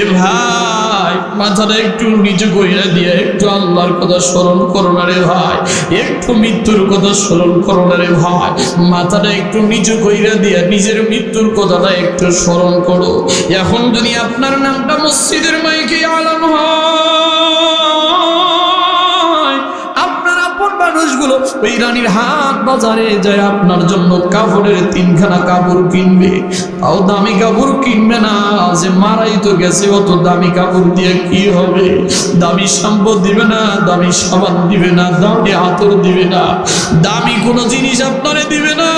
এ ভাই, মাথাটা একটু নিচু কইরা একটু আল্লাহর কথা স্মরণ করো না রে ভাই, একটু মৃত্যুর কথা স্মরণ করো না রে ভাই, মাথাটা একটু নিচু কইরা দিয়ে, নিজের মৃত্যুর কথাটা একটু স্মরণ করো। এখন যদি আপনার নামটা মসজিদের মাইকে আলাম ওই হাট বাজারে যায় আপনার জন্য কাপড়ের তিনখানা কাপড় কিনবে। তাও দামি কাপড় কিনবে না, যে মারাই তো গেছে, অত দামি কাপড় দিয়ে কি হবে? দামি সম্পদ দিবে না, দামি সাবান দিবে না, দামি আতর দিবে না। দামি কোনো জিনিস আপনারে দিবে না।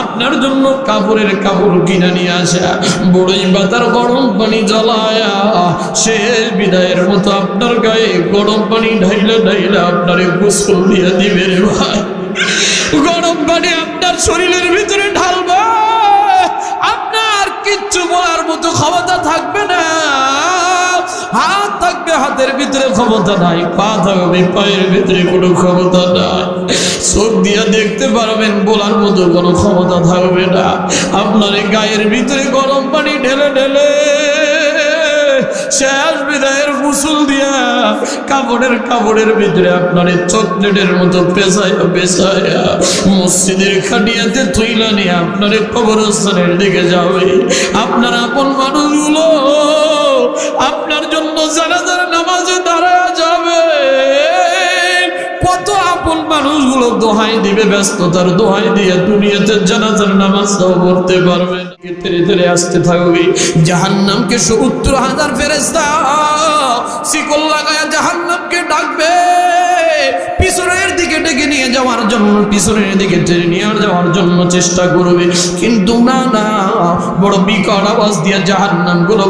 আপনার জন্য কাপড়ের কাপড় কিনে নিয়ে আসা। বড়ই বাতার গরম পানি জ্বালায়া। শেষ বিদায়ের মতো আপনার গায়ে গরম পানি ঢাইলে ঢাইলে আপনার গোসল দিয়ে দিবে রে ভাই। গরম পানি আপনার শরীরের ভিতরে ঢালবে। ভিতরে ক্ষমতা নাই, পা থাকবে পায়ের ভিতরে কোনো ক্ষমতা নাই। চোখ দিয়ে দেখতে পারবেন, বলার মতো কোনো ক্ষমতা থাকবে না। আপনার গায়ের ভিতরে গরম পানি ঢেলে ঢেলে, শেষ বিদায়ের মুসুল দিয়া কাপড়ের কাপড়ের ভিতরে আপনার চকলেটের মতো পেশায়া পেশায়া মসজিদের খাটিয়াতে তুইলা নিয়ে আপনার কবরস্থানের দিকে যাবে। আপনার আপন মানুষগুলো আপন মানুষগুলো দোহাই দিবে, ব্যস্ততার দোহাই দিয়ে দুনিয়াতে জানাজার নামাজটাও পড়তে পারবে ধীরে ধীরে আসতে থাকবে। জাহান্নামকে সত্তর হাজার ফেরেস্তা শিকল লাগায় জাহান্নামকে ডাকবে। পিছনের দিকে ডেকে নিয়ে যাওয়ার জন্য, পিছনের দিকে টেনে নিয়ে যাওয়ার জন্য চেষ্টা করবে। কিন্তু না না, বড় বিকট আওয়াজ দিয়ে গুলো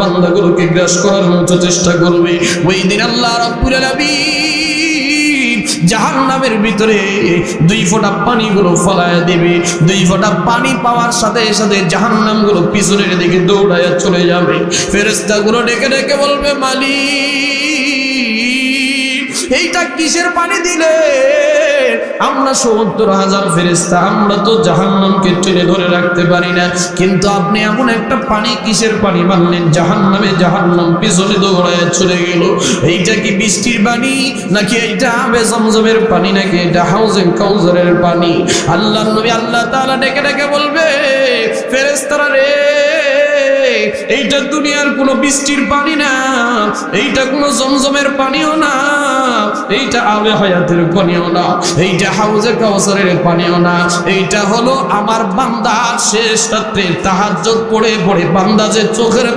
বান্দাগুলোকে গ্রাস করার মতো চেষ্টা করবে। ওই দিন আল্লাহ রাব্বুল আলামিন জাহান্নামের ভিতরে দুই ফোঁটা পানিগুলো ফলায় দেবে। দুই ফোঁটা পানি পাওয়ার সাথে সাথে জাহান্নামগুলো পিছনের দিকে দৌড়ায় চলে যাবে। ফেরেস্তা গুলো ডেকে ডেকে বলবে, মালিক এইটা কিসের পানি দিলে? আমরা সত্তর হাজার ফেরেস্তা আমরা তো জাহান্নামকে টেনে ধরে রাখতে পারি না। কিন্তু আপনি এমন একটা পানি কিসের পানি মানলেন? জাহান্নামে জাহান্নাম পিছনে দৌড়ায় চলে গেল। এইটা কি বৃষ্টির পানি? নাকি এইটা আবে জমজমের পানি? নাকি এটা হাউজেন কাউজারের পানি? আল্লাহ নবী আল্লাহ তাআলা ডেকে ডেকে বলবে ফেরেস্তারা রে, এইটা দুনিয়ার কোনো বৃষ্টির পানি না, এইটা কোনো জমজমের পানিও না। এইটা আবে হায়াতের পানিও না, এইটা হাউজে কাউসারের পানিও না, এইটা হলো আমার বান্দা শেষ রাত্রে তাহাজ্জুদ পড়ে পড়ে বান্দা যে চোখের